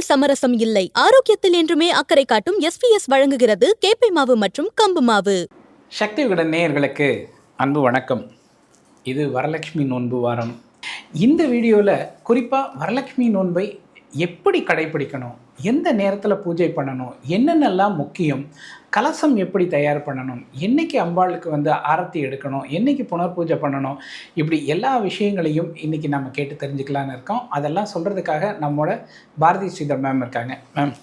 சுவையில் சமரசம் இல்லை. ஆரோக்கியத்தில் என்றுமே அக்கறை காட்டும் எஸ்பிஎஸ் வழங்குகிறது கேப்பை மாவு மற்றும் கம்பு மாவு. சக்தி விகடன் நேயர்களுக்கு அன்பு வணக்கம். இது வரலட்சுமி நோன்பு வாரம். இந்த வீடியோவில் குறிப்பாக வரலட்சுமி நோன்பை எப்படி கடைபிடிக்கணும்? எந்த நேரத்தில் பூஜை பண்ணணும்? என்னென்னலாம் முக்கியம்? கலசம் எப்படி தயார் பண்ணணும்? என்னைக்கு அம்பாளுக்கு வந்து ஆரத்தி எடுக்கணும்? என்னைக்கு புனர் பூஜை பண்ணணும்? இப்படி எல்லா விஷயங்களையும் இன்றைக்கி நம்ம கேட்டு தெரிஞ்சுக்கலான்னு இருக்கோம். அதெல்லாம் சொல்கிறதுக்காக நம்மளோட பாரதி ஸ்ரீதர் மேம் இருக்காங்க. மேம்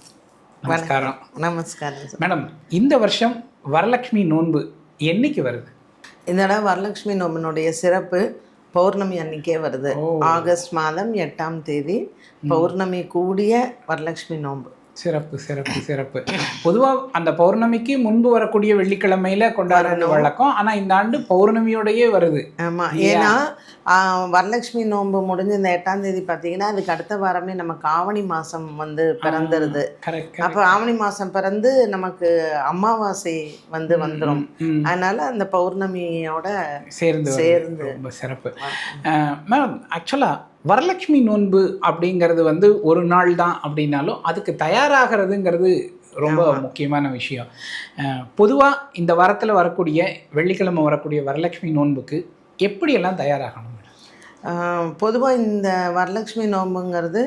நமஸ்காரம். நமஸ்காரம். மேடம் இந்த வருஷம் வரலட்சுமி நோன்பு என்னைக்கு வருது? இந்த வரலட்சுமி நோம்பினுடைய சிறப்பு பௌர்ணமி அன்னைக்கே வருது. ஆகஸ்ட் மாதம் எட்டாம் தேதி பௌர்ணமி கூடிய வரலட்சுமி நோன்பு சிறப்பு சிறப்பு சிறப்பு. பொதுவாக அந்த பௌர்ணமிக்கு முன்பு வரக்கூடிய வெள்ளிக்கிழமையில கொண்டாடுறது வழக்கம். ஆனா இந்த ஆண்டு பௌர்ணமியோடயே வருது. ஆமா. ஏன்னா வரலட்சுமி நோன்பு முடிஞ்ச இந்த எட்டாம் தேதி பார்த்தீங்கன்னா அதுக்கு அடுத்த வாரமே நமக்கு ஆவணி மாசம் வந்து பிறந்துருது. கரெக்ட் அப்போ ஆவணி மாசம் பிறந்து நமக்கு அமாவாசை வந்து வந்துடும் அதனால அந்த பௌர்ணமியோட சேர்ந்து. சேர்ந்து. ரொம்ப சிறப்பு. மேம் ஆக்சுவலா வரலட்சுமி நோன்பு அப்படிங்கிறது வந்து ஒரு நாள் தான் அப்படின்னாலும் அதுக்கு தயாராகிறதுங்கிறது ரொம்ப முக்கியமான விஷயம். பொதுவாக இந்த வாரத்தில் வரக்கூடிய வெள்ளிக்கிழமை வரக்கூடிய வரலட்சுமி நோன்புக்கு எப்படியெல்லாம் தயாராகணும் பொதுவாக இந்த வரலட்சுமி நோம்புங்கிறது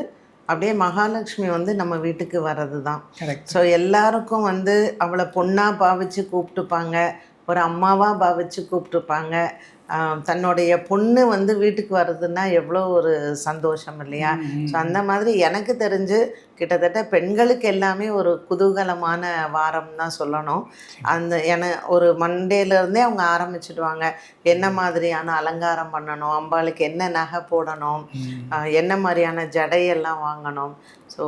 அப்படியே மகாலட்சுமி வந்து நம்ம வீட்டுக்கு வர்றது தான் கரெக்ட் ஸோ எல்லாருக்கும் வந்து அவளை பொண்ணாக பாவிச்சு கூப்பிட்டுப்பாங்க. ஒரு அம்மாவாக பாவிச்சு கூப்பிட்டுப்பாங்க. ஆஹ் தன்னுடைய பொண்ணு வந்து வீட்டுக்கு வர்றதுன்னா எவ்வளோ ஒரு சந்தோஷம் இல்லையா? ஸோ அந்த மாதிரி எனக்கு தெரிஞ்சு கிட்டத்தட்ட பெண்களுக்கு எல்லாமே ஒரு குதூகலமான வாரம் தான் சொல்லணும். அந்த என ஒரு மண்டேலேருந்தே அவங்க ஆரம்பிச்சிடுவாங்க. என்ன மாதிரியான அலங்காரம் பண்ணணும்? அம்பாளுக்கு என்ன நகை போடணும்? என்ன மாதிரியான ஜடையெல்லாம் வாங்கணும்? ஸோ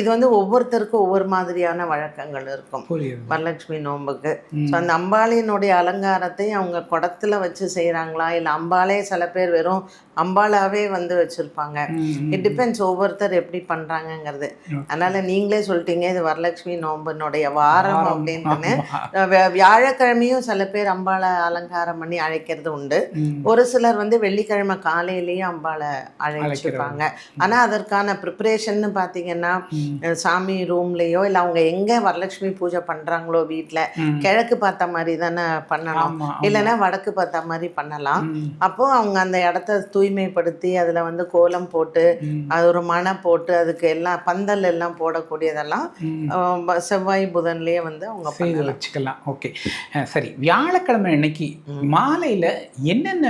இது வந்து ஒவ்வொருத்தருக்கும் ஒவ்வொரு மாதிரியான வழக்கங்கள் இருக்கும். வரலட்சுமி நோன்புக்கு ஸோ அந்த அம்பாளினுடைய அலங்காரத்தை அவங்க குடத்துல வச்சு செய்கிறாங்களா இல்லை அம்பாளே சில பேர் வெறும் அம்பாளாவே வந்து வச்சுருப்பாங்க. இட் டிபெண்ட்ஸ் ஒவ்வொருத்தர் எப்படி பண்ணுறாங்கங்கிறது அதனால நீங்களே சொல்லிட்டீங்க இது வரலட்சுமி நோம்பினுடைய வாரம் அப்படின்ட்டுன்னு. வியாழக்கிழமையும் சில பேர் அம்பாளை அலங்காரம் பண்ணி அழைக்கிறது உண்டு. ஒரு சிலர் வந்து வெள்ளிக்கிழமை காலையிலேயும் அம்பாளை அழைச்சிருப்பாங்க. ஆனால் அதற்கான ப்ரிப்பரேஷன்னு பார்த்தீங்கன்னா சாமி ரூம்லேயோ இல்லை அவங்க எங்கே வரலட்சுமி பூஜை பண்ணுறாங்களோ வீட்டில். கிழக்கு பார்த்த மாதிரி தானே பண்ணணும். இல்லைன்னா வடக்கு பார்த்த மாதிரி பண்ணலாம். அப்போ அவங்க அந்த இடத்த தூய்மைப்படுத்தி அதில் வந்து கோலம் போட்டு. அது ஒரு மணை போட்டு அதுக்கு எல்லாம் பந்தல் எல்லாம் போடக்கூடியதெல்லாம் செவ்வாய் புதன்லேயே வந்து அவங்க செய்து வச்சுக்கலாம். ஓகே. சரி. வியாழக்கிழமை அன்னைக்கு மாலையில் என்னென்ன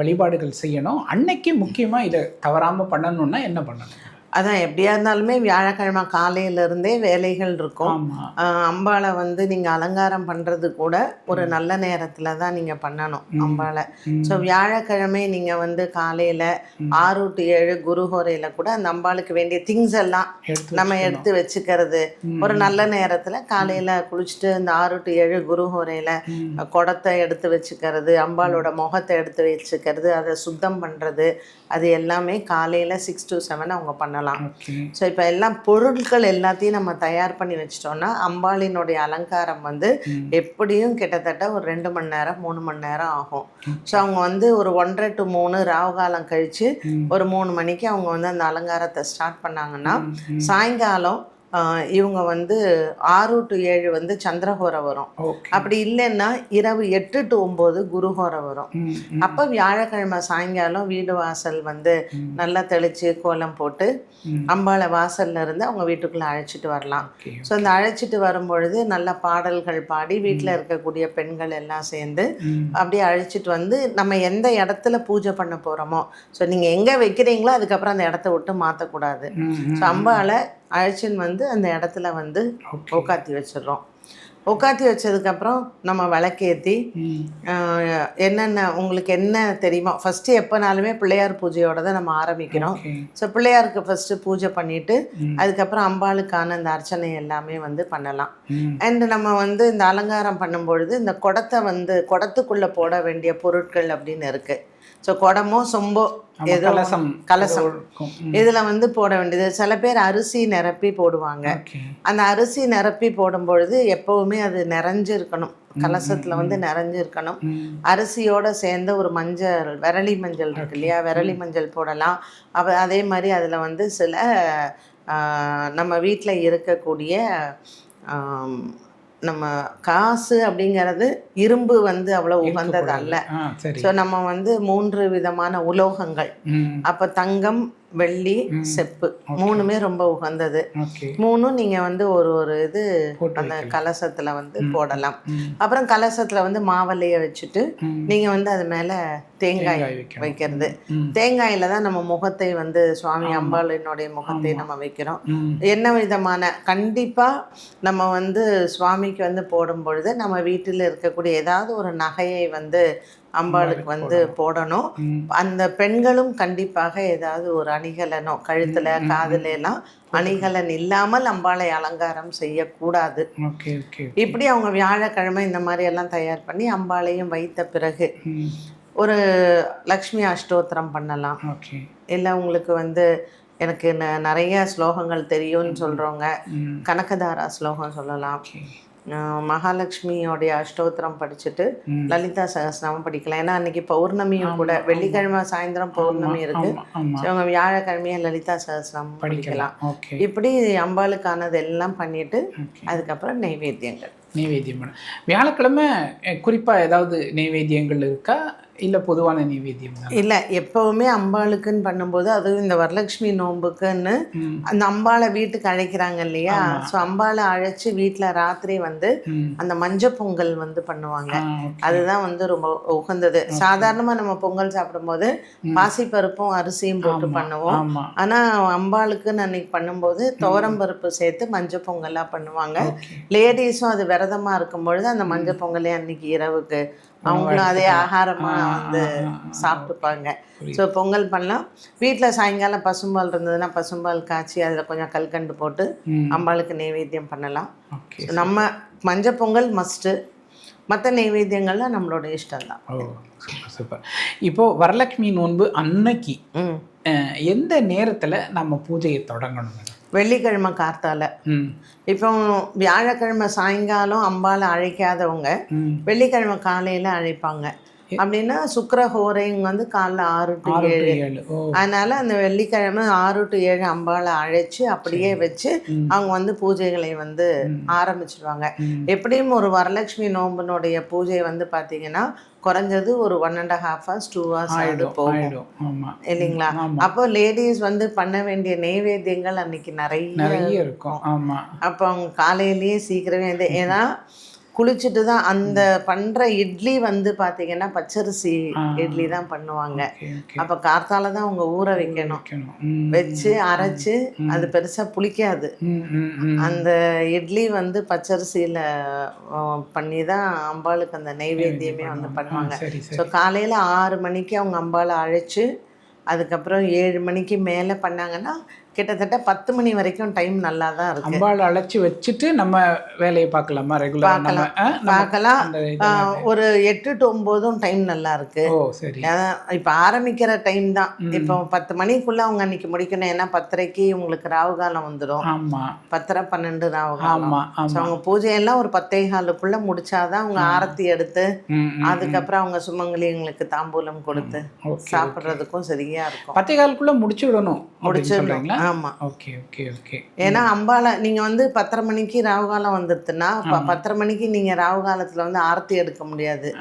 வழிபாடுகள் செய்யணும்? அன்னைக்கு முக்கியமாக இதை தவறாமல் பண்ணணும்னா என்ன பண்ணணும்? அதான் எப்படியா இருந்தாலுமே வியாழக்கிழமை காலையில இருந்தே வேலைகள் இருக்கும். அம்பாளை வந்து நீங்கள் அலங்காரம் பண்ணுறது கூட ஒரு நல்ல நேரத்தில் தான் நீங்கள் பண்ணணும் அம்பாளை. ஸோ வியாழக்கிழமை நீங்கள் வந்து காலையில் ஆறு டு ஏழு குருஹோரையில் கூட அந்த அம்பாளுக்கு வேண்டிய திங்ஸ் எல்லாம் நம்ம எடுத்து வச்சுக்கிறது. ஒரு நல்ல நேரத்தில் காலையில் குளிச்சுட்டு இந்த ஆறு டு ஏழு குருஹோரையில் குடத்தை எடுத்து வச்சுக்கிறது அம்பாளோட முகத்தை எடுத்து வச்சுக்கிறது அதை சுத்தம் பண்ணுறது அது எல்லாமே காலையில் சிக்ஸ் டு செவன் அவங்க பண்ணலாம். ஸோ இப்போ எல்லாம் பொருட்கள் எல்லாத்தையும் நம்ம தயார் பண்ணி வச்சிட்டோம்னா அம்பாளினுடைய அலங்காரம் வந்து எப்படியும் கிட்டத்தட்ட ஒரு ரெண்டு மணி நேரம் மூணு மணி நேரம் ஆகும். ஸோ அவங்க வந்து ஒரு ஒன்றரை டு மூணு ராவுகாலம் கழித்து ஒரு மூணு மணிக்கு அவங்க வந்து அந்த அலங்காரத்தை ஸ்டார்ட் பண்ணாங்கன்னா சாயங்காலம் இவங்க வந்து ஆறு டு ஏழு வந்து சந்திரஹோரை வரும். அப்படி இல்லைன்னா இரவு எட்டு டு ஒம்பது குருஹோரை வரும். அப்போ வியாழக்கிழமை சாயங்காலம் வீடு வாசல் வந்து நல்லா தெளித்து கோலம் போட்டு. அம்பாளை வாசல்ல இருந்து அவங்க வீட்டுக்குள்ளே அழைச்சிட்டு வரலாம். ஸோ அந்த அழைச்சிட்டு வரும்பொழுது நல்ல பாடல்கள் பாடி வீட்டில் இருக்கக்கூடிய பெண்கள் எல்லாம் சேர்ந்து. அப்படியே அழைச்சிட்டு வந்து நம்ம எந்த இடத்துல பூஜை பண்ண போகிறோமோ ஸோ நீங்கள் எங்கே வைக்கிறீங்களோ அதுக்கப்புறம் அந்த இடத்த விட்டு மாற்றக்கூடாது ஸோ அம்பாளை அழைச்சின்னு வந்து அந்த இடத்துல வந்து உட்காத்தி வச்சிடுறோம். உட்காத்தி வச்சதுக்கப்புறம் நம்ம விளக்கேற்றி என்னென்ன உங்களுக்கு என்ன தெரியுமோ ஃபஸ்ட்டு எப்போனாலுமே பிள்ளையார் பூஜையோட தான் நம்ம ஆரம்பிக்கிறோம் ஸோ பிள்ளையாருக்கு ஃபஸ்ட்டு பூஜை பண்ணிவிட்டு. அதுக்கப்புறம் அம்பாளுக்கான இந்த அர்ச்சனை எல்லாமே வந்து பண்ணலாம். அண்ட் நம்ம வந்து இந்த அலங்காரம் பண்ணும்பொழுது இந்த குடத்தை வந்து குடத்துக்குள்ளே போட வேண்டிய பொருட்கள் அப்படின்னு இருக்குது ஸோ குடமோ சொம்போ ஏதோ கலசம். இதில் வந்து போட வேண்டியது. சில பேர் அரிசி நிரப்பி போடுவாங்க. அந்த அரிசி நிரப்பி போடும் பொழுது எப்பவுமே அது நிறைஞ்சிருக்கணும். கலசத்தில் வந்து நிறைஞ்சிருக்கணும். அரிசியோட சேர்ந்த ஒரு மஞ்சள் விரலி மஞ்சள் இருக்கு இல்லையா? விரலி மஞ்சள் போடலாம். அவ அதே மாதிரி அதில் வந்து சில ஆஹ், நம்ம வீட்டில் இருக்கக்கூடிய நம்ம காசு அப்படிங்கிறது இரும்பு வந்து அவ்வளோ உகந்தது அல்ல. ஸோ நம்ம வந்து மூன்று விதமான உலோகங்கள். அப்போ தங்கம் வெள்ளி செப்பு. மூணுமே ரொம்ப உகந்தது. மூணும் நீங்கள் வந்து ஒரு ஒரு இது அந்த. கலசத்தில் வந்து போடலாம். அப்புறம் கலசத்தில் வந்து மாவல்லையை வச்சுட்டு ம். நீங்கள் வந்து அது மேலே தேங்காய். வைக்கிறது. தேங்காயில தான் நம்ம முகத்தை வந்து சுவாமி அம்பாளினுடைய முகத்தை நம்ம வைக்கிறோம். என்ன விதமான கண்டிப்பாக நம்ம வந்து சுவாமிக்கு வந்து போடும் பொழுது நம்ம வீட்டில் இருக்கக்கூடிய ஏதாவது ஒரு நகையை வந்து அம்பாளுக்கு வந்து போடணும். அந்த பெண்களும் கண்டிப்பாக ஏதாவது ஒரு அணிகலனோ கழுத்தில் காதுல எல்லாம் அணிகலன் இல்லாமல் அம்பாளை அலங்காரம் செய்யக்கூடாது. இப்படி அவங்க வியாழக்கிழமை இந்த மாதிரி எல்லாம் தயார் பண்ணி அம்பாளையும் வைத்த பிறகு ஒரு லக்ஷ்மி அஷ்டோத்திரம் பண்ணலாம். இல்லை உங்களுக்கு வந்து எனக்கு ந- நிறைய ஸ்லோகங்கள் தெரியும்னு சொல்கிறவங்க கனகதாரா ஸ்லோகம் சொல்லலாம். மகாலட்சுமியோடைய அஷ்டோத்திரம் படிச்சுட்டு. லலிதா சகஸ்ரநாமம் படிக்கலாம் ஏன்னா அன்னைக்கு பௌர்ணமியும் கூட வெள்ளிக்கிழமை சாயந்தரம் பௌர்ணமி இருக்கு. அவங்க வியாழக்கிழமையே லலிதா சகஸ்ரநாமம் படிக்கலாம். இப்படி அம்பாளுக்கானது எல்லாம் பண்ணிட்டு அதுக்கப்புறம் நைவேத்தியங்கள். நைவேத்தியம் பண்ண வியாழக்கிழமை அஹ், குறிப்பா ஏதாவது நைவேத்தியங்கள் இருக்கா? இல்ல பொதுவான நைவேத்தியம் இல்லை எப்பவுமே அம்பாளுக்குன்னு பண்ணும்போது அதுவும் இந்த வரலட்சுமி நோன்புக்குன்னு ம். அந்த அம்பாளை வீட்டுக்கு அழைக்கிறாங்க இல்லையா? ஸோ அம்பாளை அழைச்சி வீட்டில் ராத்திரி வந்து அந்த மஞ்சள் பொங்கல் வந்து பண்ணுவாங்க. அதுதான் வந்து ரொம்ப உகந்தது. சாதாரணமா நம்ம பொங்கல் சாப்பிடும்போது பாசிப்பருப்பும் அரிசியும் போட்டு பண்ணுவோம். ஆமா. ஆனா அம்பாளுக்குன்னு அன்னைக்கு பண்ணும்போது துவரம் பருப்பு சேர்த்து மஞ்சள் பொங்கலா பண்ணுவாங்க. லேடிஸும் அது விரதமா இருக்கும் பொழுது அந்த மஞ்சள் பொங்கலே அன்னைக்கு இரவுக்கு. அவங்களும் அதே ஆகாரமா வந்து சாப்பிட்டுப்பாங்க. ஸோ பொங்கல் பண்ணலாம். வீட்டில் சாயங்காலம் பசும்பால் இருந்ததுன்னா பசும்பால் காய்ச்சி அதில் கொஞ்சம் கல்கண்டு போட்டு அம்பாளுக்கு நைவேத்தியம் பண்ணலாம். நம்ம மஞ்சள் பொங்கல் மஸ்ட்டு மற்ற நைவேத்தியங்கள்லாம் நம்மளோட இஷ்டம் தான் சூப்பர் சூப்பர் இப்போ வரலட்சுமி நோன்பு அன்னைக்கு எந்த நேரத்துல நம்ம பூஜையை தொடங்கணும் வெள்ளிக்கிழமை கார்த்தால இப்போ வியாழக்கிழமை சாயங்காலம் அம்பாளை அழைக்காதவங்க வெள்ளிக்கிழமை காலையில் அழைப்பாங்க. அப்படின்னா சுக்கிர ஹோரைங்க வந்து காலைல ஆறு டு ஏழு. அதனால அந்த வெள்ளிக்கிழமை ஆறு டு ஏழு அம்பாளை அழைச்சு அப்படியே வச்சு அவங்க வந்து பூஜைகளை வந்து ஆரம்பிச்சிடுவாங்க. எப்படியும் ஒரு வரலட்சுமி நோம்பினுடைய பூஜை வந்து பார்த்தீங்கன்னா குறைஞ்சது ஒரு one and half hours two hours ஆயிடும் போகும். இல்லைங்களா? அப்போ லேடிஸ் வந்து பண்ண வேண்டிய நெய்வேத்தியங்கள் அன்னைக்கு நிறைய நிறைய இருக்கும். ஆமா. அப்போ அவங்க காலையிலேயே சீக்கிரமே வந்து ஏன்னா குளிச்சுட்டு தான் அந்த பண்ற இட்லி வந்து பாத்தீங்கன்னா பச்சரிசி இட்லி தான் பண்ணுவாங்க. அப்ப கார்த்தால தான் அவங்க ஊற வைக்கணும். வச்சு அரைச்சு அது பெருசா புளிக்காது. அந்த இட்லி வந்து பச்சரிசியில பண்ணி தான் அம்பாளுக்கு அந்த நைவேத்தியமே வந்து பண்ணுவாங்க. ஸோ காலையில் ஆறு மணிக்கு அவங்க அம்பாளை அழைச்சு அதுக்கப்புறம் ஏழு மணிக்கு மேலே பண்ணாங்கன்னா கிட்டத்தட்ட பத்து மணி வரைக்கும் டைம் நல்லா தான் இருக்கு. அம்பாள் அழைச்சி வச்சுட்டு நம்ம வேலையை பார்க்கலாமா? ரெகுலர் பார்க்கலாம். ஒரு எட்டு டு ஒம்போதும் டைம் நல்லா இருக்கு. இப்போ ஆரம்பிக்கிற டைம் தான். இப்போ பத்து மணிக்குள்ள அவங்க அன்னைக்கு முடிக்கணும். ஏன்னா பத்தரைக்கு உங்களுக்கு ராவு காலம் வந்துடும் ஆமா. பத்தரை பன்னெண்டு ராவு காலம். அவங்க பூஜையெல்லாம் ஒரு பத்தே காலுக்குள்ள முடிச்சாதான் அவங்க ஆரத்தி எடுத்து அதுக்கப்புறம் அவங்க சுமங்கலிங்களுக்கு தாம்பூலம் கொடுத்து சாப்பிட்றதுக்கும் சரியா இருக்கும். பத்தே காலுக்குள்ள முடிச்சு விடணும் முடிச்சு முடிச்சிடணும். ஆமா. Okay okay okay. ஏன்னா அம்பால நீங்க வந்து பத்தரை மணிக்கு ராவு காலம் வந்துருதுன்னா ப- பத்தரை மணிக்கு நீங்க ராவு காலத்துல வந்து ஆரத்தி எடுக்க முடியாது.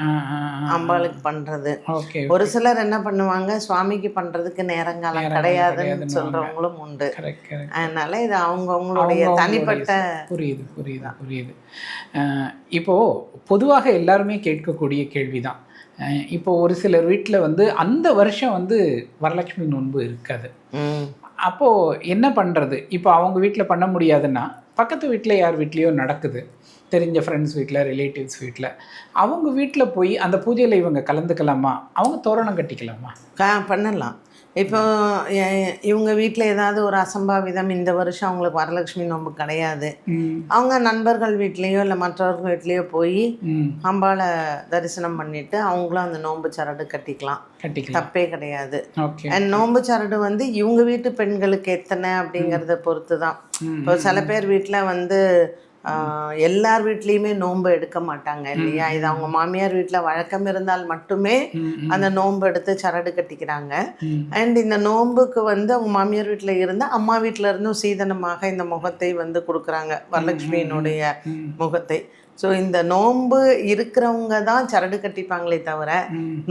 அம்பாளுக்கு பண்றது. ஓகே ஒரு சிலர் என்ன பண்ணுவாங்க சுவாமிக்கு பண்றதுக்கு நேரங்காலம் கிடையாதுன்னு. சொல்றவங்களும் உண்டு. அதனால இது அவங்கவங்களுடைய தனிப்பட்ட புரியுது புரியுது புரியுது. இப்போ பொதுவாக எல்லாருமே கேட்கக்கூடிய கேள்விதான். இப்போ ஒரு சிலர் வீட்டில் வந்து அந்த வருஷம் வந்து வரலட்சுமி நோன்பு இருக்காது. அப்போது என்ன பண்ணுறது இப்போ அவங்க வீட்டில் பண்ண முடியாதுன்னா பக்கத்து வீட்டில் யார் வீட்லேயோ நடக்குது. தெரிஞ்ச ஃப்ரெண்ட்ஸ் வீட்டில் ரிலேட்டிவ்ஸ் வீட்டில் அவங்க வீட்டில் போய் அந்த பூஜையில் இவங்க கலந்துக்கலாமா? அவங்க தோரணம் கட்டிக்கலாமா? க- பண்ணலாம். இப்போ இவங்க வீட்டில் ஏதாவது ஒரு அசம்பாவிதம் இந்த வருஷம் அவங்களுக்கு வரலட்சுமி நோன்பு கிடையாது. அவங்க நண்பர்கள் வீட்லேயோ இல்லை மற்றவர்கள் வீட்லேயோ போய் ம். அம்பாளை தரிசனம் பண்ணிட்டு அவங்களும் அந்த நோன்பு சரடு கட்டிக்கலாம். தப்பே கிடையாது. நோன்பு சரடு வந்து இவங்க வீட்டு பெண்களுக்கு எத்தனை அப்படிங்கிறத பொறுத்து தான் இப்போ சில பேர் வீட்டில் வந்து எல்லார் வீட்லேயுமே நோன்பு எடுக்க மாட்டாங்க இல்லையா? இது அவங்க மாமியார் வீட்டில் வழக்கம் இருந்தால் மட்டுமே அந்த நோன்பு எடுத்து சரடு கட்டிக்கிறாங்க. அண்ட் இந்த நோன்புக்கு வந்து அவங்க மாமியார் வீட்டில் இருந்தால் அம்மா வீட்டில் இருந்தும் சீதனமாக இந்த முகத்தை வந்து கொடுக்குறாங்க. வரலட்சுமியினுடைய முகத்தை. ஸோ இந்த நோன்பு இருக்கிறவங்க தான் சரடு கட்டிப்பாங்களே தவிர.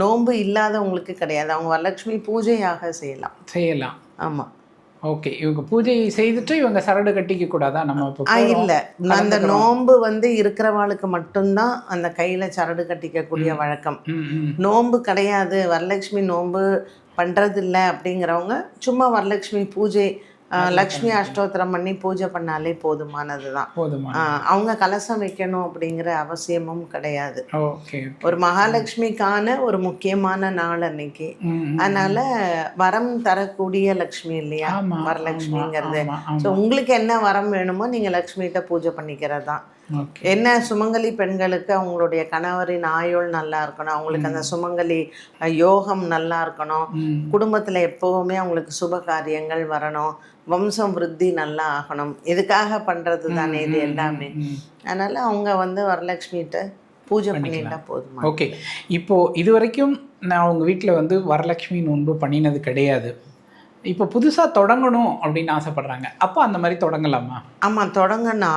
நோன்பு இல்லாதவங்களுக்கு கிடையாது. அவங்க வரலட்சுமி பூஜையாக செய்யலாம். செய்யலாம். ஆமாம் ஓகே இவங்க பூஜை செய்துட்டு இவங்க சரடு கட்டிக்க கூடாதா நம்ம. இல்லை. அந்த நோன்பு வந்து இருக்கிறவாளுக்கு மட்டும்தான் அந்த கையில் சரடு கட்டிக்கக்கூடிய வழக்கம். நோன்பு கிடையாது. வரலட்சுமி நோன்பு பண்ணுறதில்ல அப்படிங்கிறவங்க சும்மா வரலட்சுமி பூஜை லக்ஷ்மி அஷ்டோத்திரம் பண்ணி பூஜை பண்ணாலே போதுமானது. தான் அவங்க கலசம் வைக்கணும் அப்படிங்கிற அவசியமும் கிடையாது. ஒரு மகாலட்சுமிக்கான ஒரு முக்கியமான நாள் அன்னைக்கு. அதனால வரம் தரக்கூடிய லக்ஷ்மி இல்லையா? வரலட்சுமிங்கிறது. ஸோ உங்களுக்கு என்ன வரம் வேணுமோ நீங்கள் லக்ஷ்மிகிட்ட பூஜை பண்ணிக்கிறது தான் என்ன சுமங்கலி பெண்களுக்கு அவங்களுடைய கணவரின் ஆயுள் நல்லா இருக்கணும் அவங்களுக்கு அந்த சுமங்கலி யோகம் நல்லா இருக்கணும். குடும்பத்தில் எப்போவுமே அவங்களுக்கு சுப காரியங்கள் வரணும் வம்சம் விருத்தி நல்லா ஆகணும் இதுக்காக பண்ணுறது தானே இது எல்லாமே. அதனால அவங்க வந்து வரலட்சுமிகிட்ட பூஜை பண்ணிட்டா போதுமா? ஓகே. இப்போ இது வரைக்கும் நான் உங்க வீட்டில் வந்து வரலட்சுமி நோன்பு பண்ணினது கிடையாது. இப்போ புதுசாக தொடங்கணும் அப்படின்னு ஆசைப்படுறாங்க. அப்போ அந்த மாதிரி தொடங்கலாமா? ஆமாம் தொடங்கன்னா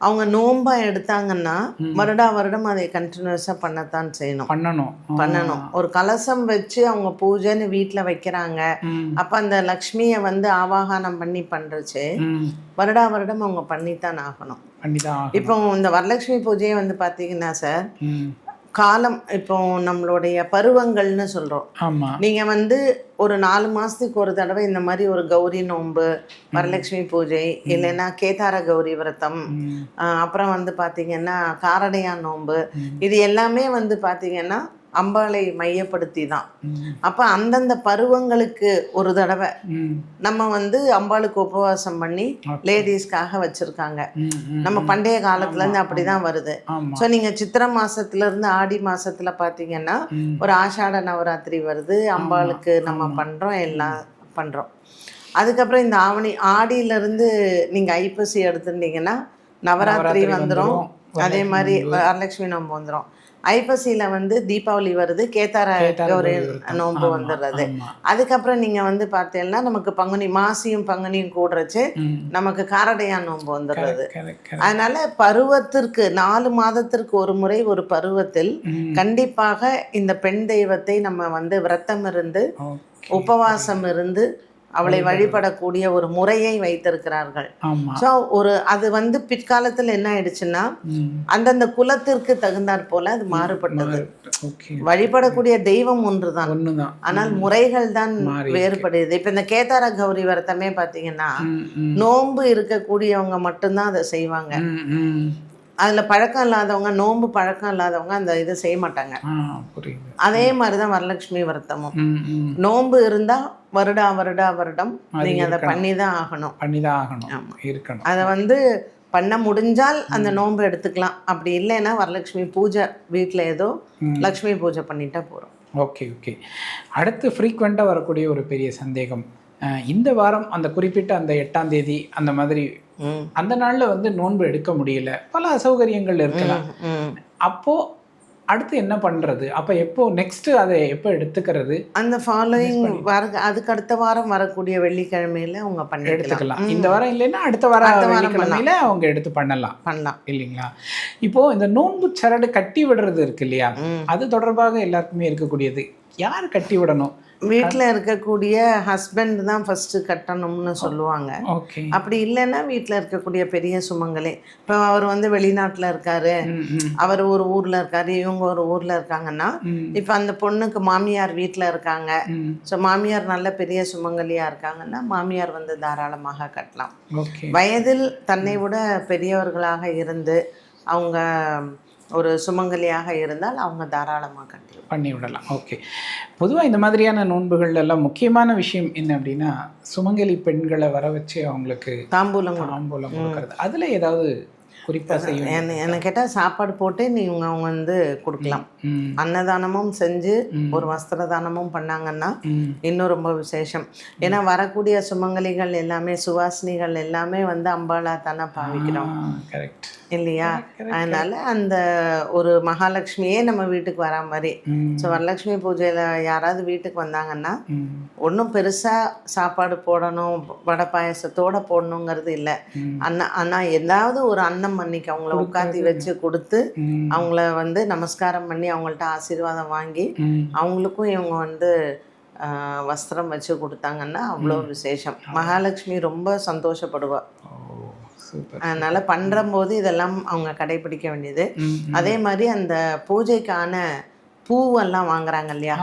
அவங்க நோன்பா எடுத்தாங்கன்னா வருடா வருடம் அதை கண்டினியூஸாக பண்ணத்தான் செய்யணும் பண்ணணும். பண்ணணும் ஒரு கலசம் வச்சு அவங்க பூஜைன்னு வீட்டில் வைக்கிறாங்க. அப்போ அந்த லக்ஷ்மியை வந்து ஆவாகனம் பண்ணி பண்ணுறச்சு ம். வருடா வருடம் அவங்க பண்ணித்தான் ஆகணும். இப்போ இந்த வரலட்சுமி பூஜையை வந்து பார்த்தீங்கன்னா சார். காலம் இப்போ நம்மளுடைய பருவங்கள்னு சொல்கிறோம் ஆமா. நீங்கள் வந்து ஒரு நாலு மாதத்துக்கு ஒரு தடவை இந்த மாதிரி ஒரு கௌரி நோன்பு வரலட்சுமி பூஜை இல்லைன்னா கேதார கௌரி விரதம் அப்புறம் வந்து பார்த்தீங்கன்னா காரடையான் நோன்பு இது எல்லாமே வந்து பார்த்தீங்கன்னா அம்பாளை மையப்படுத்தி தான். அப்போ அந்தந்த பருவங்களுக்கு ஒரு தடவை. நம்ம வந்து அம்பாளுக்கு உபவாசம் பண்ணி லேடிஸ்க்காக வச்சுருக்காங்க. நம்ம பண்டைய காலத்துலேருந்து அப்படி தான் வருது. ஸோ நீங்கள் சித்திரை மாசத்துலேருந்து ஆடி மாசத்துல பார்த்தீங்கன்னா. ஒரு ஆஷாட நவராத்திரி வருது. அம்பாளுக்கு நம்ம பண்ணுறோம் எல்லாம் பண்ணுறோம் அதுக்கப்புறம் இந்த ஆவணி ஆடியிலேருந்து நீங்கள் ஐப்பசி எடுத்துட்டீங்கன்னா நவராத்திரி வந்துடும் வந்துரும். அதே மாதிரி வரலட்சுமி நோன்பு வந்துடும் ஐப்பசியில் வந்து தீபாவளி வருது கேத்தார கௌரி. நோன்பு வந்துடுறது. அதுக்கப்புறம் நீங்கள் வந்து பார்த்தீங்கன்னா நமக்கு பங்குனி மாசியும் பங்குனியும் கூடுறச்சு. நமக்கு காரடையான் நோன்பு வந்துடுறது. அதனால பருவத்திற்கு நாலு மாதத்திற்கு ஒரு முறை ஒரு பருவத்தில். கண்டிப்பாக இந்த பெண் தெய்வத்தை நம்ம வந்து விரதம் இருந்து. உபவாசம் இருந்து அவளை வழிபடக்கூடிய ஒரு முறையை வைத்திருக்கிறார்கள். ஸோ ஒரு அது வந்து பிற்காலத்தில் என்ன ஆயிடுச்சுன்னா. அந்தந்த குலத்திற்கு தகுந்தாற் போல அது மாறுபட்டது. வழிபடக்கூடிய தெய்வம் ஒன்றுதான். ஆனால் முறைகள் தான். வேறுபடுது இப்போ இந்த கேதார கௌரி விரதமே ம். நோன்பு இருக்கக்கூடியவங்க மட்டும்தான் அதை செய்வாங்க. அதில் பழக்கம் இல்லாதவங்க நோன்பு பழக்கம் இல்லாதவங்க அந்த இதை செய்ய மாட்டாங்க. அதே மாதிரி தான் வரலட்சுமி விரதமும். நோன்பு இருந்தால் வருடா வருடா வருடம் நீங்கள் அதை. பண்ணி தான் ஆகணும். பண்ணிதான் ஆகணும். இருக்கணும். அதை வந்து பண்ண முடிஞ்சால் அந்த நோன்பு எடுத்துக்கலாம். அப்படி இல்லைன்னா வரலட்சுமி பூஜை வீட்டில் ஏதோ லக்ஷ்மி பூஜை பண்ணிட்டா போகிறோம் ஓகே ஓகே. அடுத்து ஃப்ரீக்வெண்ட்டாக வரக்கூடிய ஒரு பெரிய சந்தேகம். இந்த வாரம் அந்த குறிப்பிட்ட அந்த எட்டாம் தேதி அந்த மாதிரி அந்த நாளில் வந்து நோன்பு எடுக்க முடியல. பல அசௌகரியங்கள் இருக்கலாம். அப்போ அடுத்து என்ன பண்றது? அப்போ எப்போ நெக்ஸ்ட் அதை எப்போ எடுத்துக்கிறது? அந்த ஃபாலோயிங் வர அதுக்கு அடுத்த வாரம் வரக்கூடிய வெள்ளிக்கிழமையில அவங்க பண்ணிக்கலாம். எடுத்துக்கலாம். இந்த வாரம் இல்லைன்னா அடுத்த வாரம் வெள்ளிக்கிழமையில அவங்க எடுத்து பண்ணலாம். பண்ணலாம். இல்லைங்களா? இப்போ இந்த நோன்பு சரடு கட்டி விடுறது இருக்கு இல்லையா. அது தொடர்பாக எல்லாருக்குமே இருக்கக்கூடியது. யார் கட்டி விடணும்? வீட்டில் இருக்கக்கூடிய ஹஸ்பண்ட் தான் ஃபர்ஸ்ட் கட்டணும்னு சொல்லுவாங்க. அப்படி இல்லைன்னா வீட்டில் இருக்கக்கூடிய பெரிய சுமங்கலே. இப்போ அவர் வந்து வெளிநாட்டில் இருக்காரு. அவர் ஒரு ஊரில் இருக்காரு. இவங்க ஒரு ஊரில் இருக்காங்கன்னா இப்போ அந்த பொண்ணுக்கு மாமியார் வீட்டில் இருக்காங்க. ஸோ மாமியார் நல்ல பெரிய சுமங்கலியாக இருக்காங்கன்னா மாமியார் வந்து தாராளமாக கட்டலாம். வயதில் தன்னை விட பெரியவர்களாக இருந்து அவங்க ஒரு சுமங்கலியாக இருந்தால் அவங்க தாராளமாக கட்டிடுவாங்க பண்ணி விடலாம் ஓகே பொதுவாக இந்த மாதிரியான நோன்புகள் எல்லாம் முக்கியமான விஷயம் என்ன அப்படின்னா சுமங்கலி பெண்களை வர வச்சு அவங்களுக்கு தாம்பூலம் தாம்பூலம் கொடுக்கறது. அதுல ஏதாவது குறிப்பா செய்யும் என்ன கேட்டால் சாப்பாடு போட்டு நீங்கள் அவங்க வந்து கொடுக்கலாம். அன்னதானமும் செஞ்சு. ஒரு வஸ்திர தானமும் பண்ணாங்கன்னா இன்னும் ரொம்ப விசேஷம். ஏன்னா வரக்கூடிய சுமங்கலிகள் எல்லாமே சுவாசினிகள் எல்லாமே வந்து அம்பாளா தானே பாவிக்கிறோம் கரெக்ட் இல்லையா? அதனால அந்த ஒரு மகாலட்சுமியே நம்ம வீட்டுக்கு வரா மாதிரி. ஸோ வரலட்சுமி பூஜையில் யாராவது வீட்டுக்கு வந்தாங்கன்னா ஒன்றும் பெருசாக சாப்பாடு போடணும் வடை பாயசத்தோட போடணுங்கிறது இல்லை. அண்ணா ஆனால் ஏதாவது ஒரு அன்னம் அன்னைக்கு அவங்கள உட்காந்து வச்சு கொடுத்து அவங்கள வந்து நமஸ்காரம் பண்ணி அவங்கள்ட்ட ஆசீர்வாதம் வாங்கி. அவங்களுக்கும் இவங்க வந்து வஸ்திரம் வச்சு கொடுத்தாங்கன்னா அவ்வளோ விசேஷம். மகாலட்சுமி ரொம்ப சந்தோஷப்படுவா. அதனால பண்ற போது இதெல்லாம் அவங்க கடைபிடிக்க வேண்டியது. அதே மாதிரி அந்த பூஜைக்கான பூவெல்லாம் வாங்குறாங்க இல்லையா?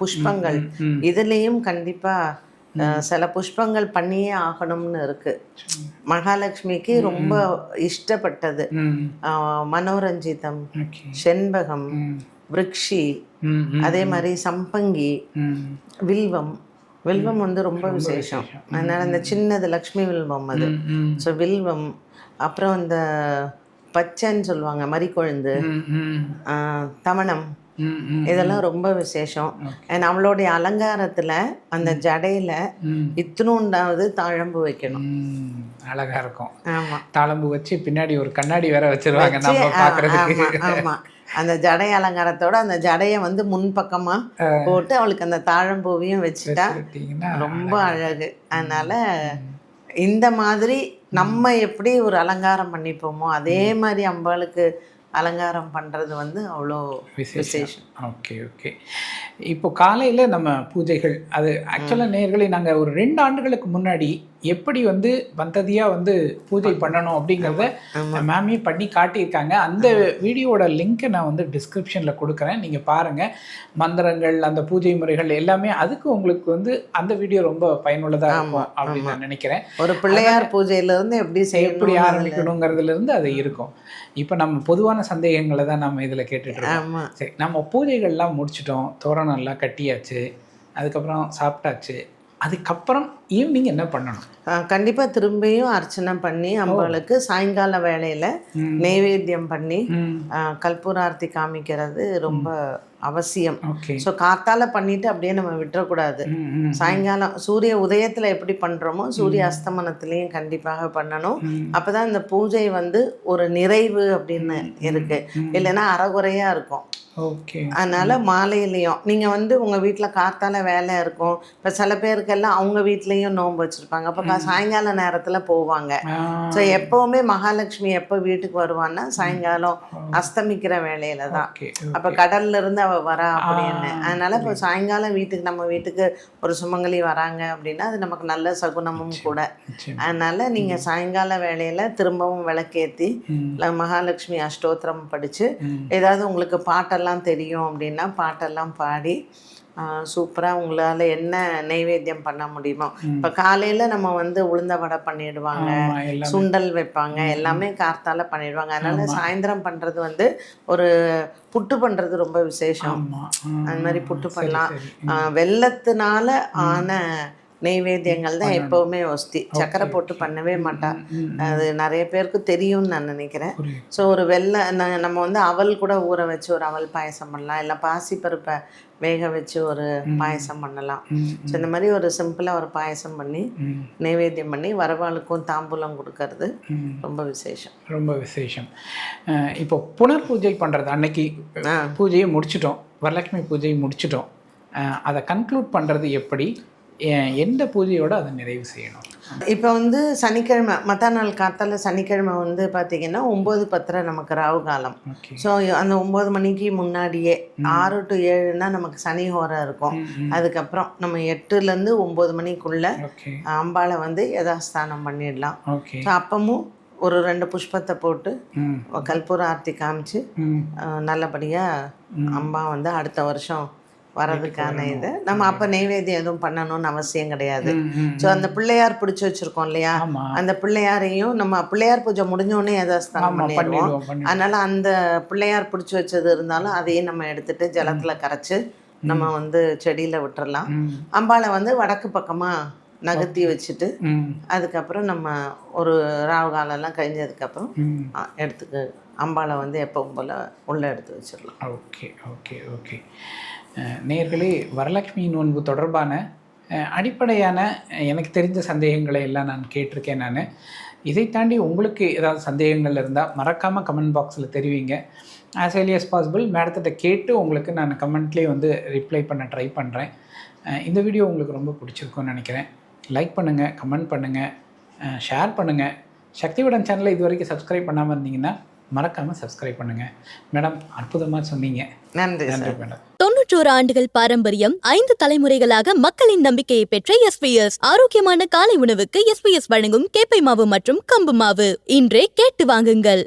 புஷ்பங்கள். இதுலேயும் கண்டிப்பா சில புஷ்பங்கள் பண்ணியே ஆகணும்னு இருக்கு. மகாலட்சுமிக்கு ரொம்ப இஷ்டப்பட்டது. மனோரஞ்சிதம் செண்பகம் விருக்ஷி அதே மாதிரி சம்பங்கி. வில்வம் வில்வம் வந்து ரொம்ப விசேஷம். அதனால அந்த சின்னது லக்ஷ்மி வில்வம் அது. ஸோ வில்வம் அப்புறம் இந்த பச்சைன்னு சொல்லுவாங்க மறிக்கொழுந்து தமணம். இதெல்லாம் ரொம்ப விசேஷம். அண்ட் அவளுடைய அலங்காரத்துல அந்த ஜடையில. இத்தினூண்டாவது தாழம்பு வைக்கணும். அழகா இருக்கும். ஆமா. தாளம்பு வச்சு பின்னாடி ஒரு கண்ணாடி வேற வச்சிருவாங்க வச்சு, நம்ம ஆ- பாக்குறதுக்கு. ஆமா ஆமா. அந்த ஜடை அலங்காரத்தோட அந்த ஜடையை வந்து முன்பக்கமா போட்டு அவளுக்கு அந்த தாழம்பூவையும் வச்சுட்டா ரொம்ப அழகு அதனால இந்த மாதிரி நம்ம எப்படி ஒரு அலங்காரம் பண்ணிப்போமோ அதே மாதிரி அம்பாளுக்கு அலங்காரம் பண்றது வந்து அவ்வளோ விசேஷம். ஓகே ஓகே இப்போ காலையில் நம்ம பூஜைகள் அது ஆக்சுவலாக நேர்களை நாங்கள் ஒரு ரெண்டு ஆண்டுகளுக்கு முன்னாடி எப்படி வந்து வந்ததியாக வந்து பூஜை பண்ணணும் அப்படிங்கிறத மேமே பண்ணி காட்டியிருக்காங்க. அந்த வீடியோவோட லிங்க்கை நான் வந்து டிஸ்கிரிப்ஷனில் கொடுக்குறேன். நீங்கள் பாருங்கள் மந்திரங்கள் அந்த பூஜை முறைகள் எல்லாமே அதுக்கு உங்களுக்கு வந்து அந்த வீடியோ ரொம்ப பயனுள்ளதாக இருக்கும் அப்படின்னு நான் நினைக்கிறேன். ஒரு பிள்ளையார் பூஜையில இருந்து எப்படி எப்படி செய்யணும் ஆரம்பிக்கணுங்கிறதுல இருந்து அது இருக்கும். இப்போ நம்ம பொதுவான சந்தேகங்களை தான் நம்ம இதில் ஆமா. சரி நம்ம பூஜைகள்லாம் முடிச்சிட்டோம். தோரணம் எல்லாம் கட்டியாச்சு. அதுக்கப்புறம் சாப்பிட்டாச்சு. அதுக்கப்புறம் ஈவினிங் என்ன பண்ணணும்? ஆஹ் கண்டிப்பா திரும்பியும் அர்ச்சனை பண்ணி அம்பாளுக்கு சாயங்கால வேளையில ம். நெய்வேத்தியம் பண்ணி கற்பூரார்த்தி காமிக்கிறது ரொம்ப அவசியம். ஸோ காத்தால பண்ணிட்டு அப்படியே நம்ம விட்டுறக்கூடாது. சாயங்காலம் சூரிய உதயத்துல எப்படி பண்றோமோ சூரிய அஸ்தமனத்திலையும் கண்டிப்பாக பண்ணணும். அப்பதான் இந்த பூஜை வந்து ஒரு நிறைவு அப்படின்னு இருக்கு. இல்லைன்னா அறகுறையா இருக்கும். ஓகே அதனால மாலையிலையும் நீங்க வந்து உங்க வீட்ல காத்தால வேலை இருக்கும். இப்ப சில பேருக்கெல்லாம் அவங்க வீட்லயும் நோன்பு வச்சிருப்பாங்க. அப்ப சாயங்கால நேரத்துல போவாங்க. ஸோ எப்பவுமே மகாலட்சுமி எப்போ வீட்டுக்கு வருவான்னா சாயங்காலம் அஸ்தமிக்கிற வேலையில தான். அப்ப கடல்ல இருந்து அவ வரா அப்படின்னு. அதனால இப்போ சாயங்காலம் வீட்டுக்கு நம்ம வீட்டுக்கு ஒரு சுமங்கலி வராங்க அப்படின்னா அது நமக்கு நல்ல சகுனமும் கூட. அதனால நீங்க சாயங்கால வேலையில திரும்பவும் விளக்கேத்தி மகாலட்சுமி அஷ்டோத்திரம் படிச்சு. ஏதாவது உங்களுக்கு பாட்டெல்லாம் தெரியும் அப்படின்னா பாட்டெல்லாம் பாடி சூப்பராக உங்களால் என்ன நைவேத்தியம் பண்ண முடியுமோ. இப்போ காலையில் நம்ம வந்து உளுந்த வடை பண்ணிடுவாங்க. சுண்டல் வைப்பாங்க. எல்லாமே கார்த்தால பண்ணிடுவாங்க. அதனால சாயந்தரம் பண்ணுறது வந்து ஒரு புட்டு பண்ணுறது ரொம்ப விசேஷம். அந்த மாதிரி புட்டு பண்ணலாம். வெல்லத்தினால ஆன நெய்வேத்தியங்கள் தான் எப்பவுமே ஒஸ்தி. சக்கரை போட்டு பண்ணவே மாட்டா. அது நிறைய பேருக்கு தெரியும்னு நான் நினைக்கிறேன். ஸோ ஒரு வெள்ளை நம்ம வந்து அவல் கூட ஊற வச்சு ஒரு அவல் பாயசம் பண்ணலாம். இல்லை பாசிப்பருப்பை வேக வச்சு ஒரு பாயசம் பண்ணலாம். ஸோ இந்த மாதிரி ஒரு சிம்பிளாக ஒரு பாயசம் பண்ணி நைவேத்தியம் பண்ணி வரவாளுக்கும் தாம்பூலம் கொடுக்கறது. ரொம்ப விசேஷம். ரொம்ப விசேஷம். இப்போ புனர் பூஜை பண்ணுறது அன்னைக்கு பூஜையை முடிச்சிட்டோம். வரலட்சுமி பூஜையை முடிச்சிட்டோம். அதை கன்க்ளூட் பண்ணுறது எப்படி? எந்த பூஜையோட அதை நிறைவு செய்யணும்? இப்போ வந்து சனிக்கிழமை மற்ற நாள் காத்தால சனிக்கிழமை வந்து பார்த்தீங்கன்னா ஒம்பது பத்தரை நமக்கு ராவு காலம். ஸோ அந்த ஒம்பது மணிக்கு முன்னாடியே ஆறு டு ஏழுனா நமக்கு சனி ஹோரம் இருக்கும். அதுக்கப்புறம் நம்ம எட்டுலேருந்து ஒம்பது மணிக்குள்ள ஓகே. அம்பாளை வந்து யதாஸ்தானம் பண்ணிடலாம். ஸோ அப்பமும் ஒரு ரெண்டு புஷ்பத்தை போட்டு ம். கற்பூர ஆர்த்தி காமிச்சு ம். அஹ், நல்லபடியா அம்மா வந்து அடுத்த வருஷம் வர்றதுக்கான இது. நம்ம அப்போ நெய்வேத்தியம் எதுவும் பண்ணணும்னு அவசியம் கிடையாது. ஸோ அந்த பிள்ளையார் பிடிச்சி வச்சிருக்கோம் இல்லையா? அந்த பிள்ளையாரையும் நம்ம பிள்ளையார் பூஜை முடிஞ்ச உடனே யதாஸ்தானம் ஆமா பண்ணிடுவோம். அதனால அந்த பிள்ளையார் பிடிச்சி வச்சது இருந்தாலும் அதையும் நம்ம எடுத்துட்டு ஜலத்துல கரைச்சு நம்ம வந்து செடியில விட்டுறலாம். அம்பாளை வந்து வடக்கு பக்கமா நகர்த்தி வச்சுட்டு அதுக்கப்புறம் நம்ம ஒரு ராவு காலம்லாம் கழிஞ்சதுக்கப்புறம் எடுத்துக்க அம்பாளை வந்து எப்பவும் போல் உள்ளே எடுத்து வச்சிடலாம். Okay okay okay. நேர்களே வரலட்சுமி நோன்பு தொடர்பான அடிப்படையான எனக்கு தெரிஞ்ச சந்தேகங்களை எல்லாம் நான் கேட்டிருக்கேன் நான். இதை தாண்டி உங்களுக்கு ஏதாவது சந்தேகங்கள் இருந்தால் மறக்காமல் கமெண்ட் பாக்ஸில் தெரிவிங்க. ஆஸ் ஏர்லி அஸ் பாசிபிள் மேடத்திட்ட கேட்டு உங்களுக்கு நான் கமெண்ட்லேயே வந்து ரிப்ளை பண்ண ட்ரை பண்ணுறேன் இந்த வீடியோ உங்களுக்கு ரொம்ப பிடிச்சிருக்கும்னு நினைக்கிறேன். லைக் பண்ணுங்கள் கமெண்ட் பண்ணுங்கள் ஷேர் பண்ணுங்கள் சக்திவிடன் சேனலை இது வரைக்கும் சப்ஸ்கிரைப் பண்ணாமல் இருந்தீங்கன்னா மறக்காமல் சப்ஸ்கிரைப் பண்ணுங்கள் மேடம் அற்புதமாக சொன்னீங்க. நன்றி நன்றி மேடம். தொன்னூற்றோரு ஆண்டுகள் பாரம்பரியம் ஐந்து தலைமுறைகளாக மக்களின் நம்பிக்கையை பெற்ற எஸ்பிஎஸ் ஆரோக்கியமான காலை உணவுக்கு எஸ்பிஎஸ் வழங்கும் கேப்பை மாவு மற்றும் கம்பு மாவு. இன்றே கேட்டு வாங்குங்கள்.